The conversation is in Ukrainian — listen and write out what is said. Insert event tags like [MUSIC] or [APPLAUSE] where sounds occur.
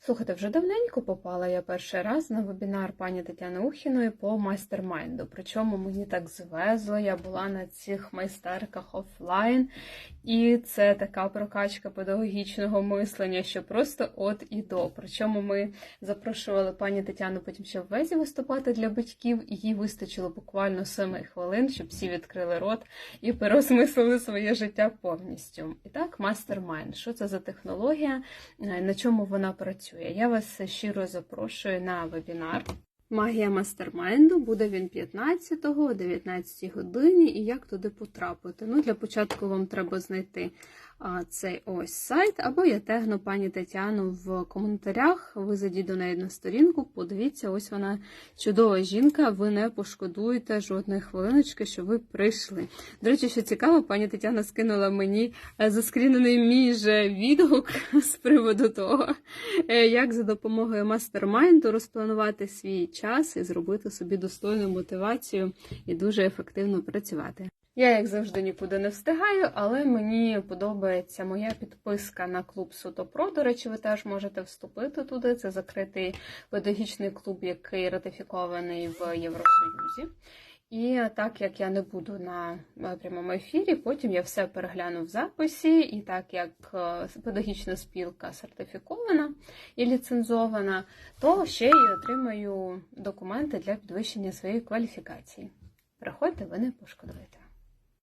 Слухайте, вже давненько попала я перший раз на вебінар пані Тетяни Ухіної по майстермайнду. Причому мені так звезло, я була на цих майстерках офлайн, і це така прокачка педагогічного мислення, що просто от і до. Причому ми запрошували пані Тетяну потім ще в везі виступати для батьків, і їй вистачило буквально 7 хвилин, щоб всі відкрили рот і переосмислили своє життя повністю. І так, мастермайнд. Що це за технологія? Е, На чому вона працює? Я вас щиро запрошую на вебінар. Магія мастермайнду буде він 15-го о 19 годині. І як туди потрапити? Ну, для початку вам треба знайти цей ось сайт, або я тегну пані Тетяну в коментарях. Ви зайдіть до неї на сторінку, подивіться, ось вона чудова жінка. Ви не пошкодуєте жодної хвилиночки, що ви прийшли. До речі, що цікаво, пані Тетяна скинула мені е, заскрінений мій же відгук [LAUGHS] з приводу того, е, як за допомогою мастермайнду розпланувати свій час і зробити собі достойну мотивацію і дуже ефективно працювати. Я, як завжди, нікуди не встигаю, але мені подобається моя підписка на клуб Сутопро. До речі, ви теж можете вступити туди. Це закритий педагогічний клуб, який ратифікований в Євросоюзі. І так як я не буду на прямому ефірі, потім я все перегляну в записі, і так як е, педагогічна спілка сертифікована і ліцензована, то ще й отримаю документи для підвищення своєї кваліфікації. Приходьте, ви не пошкодуєте.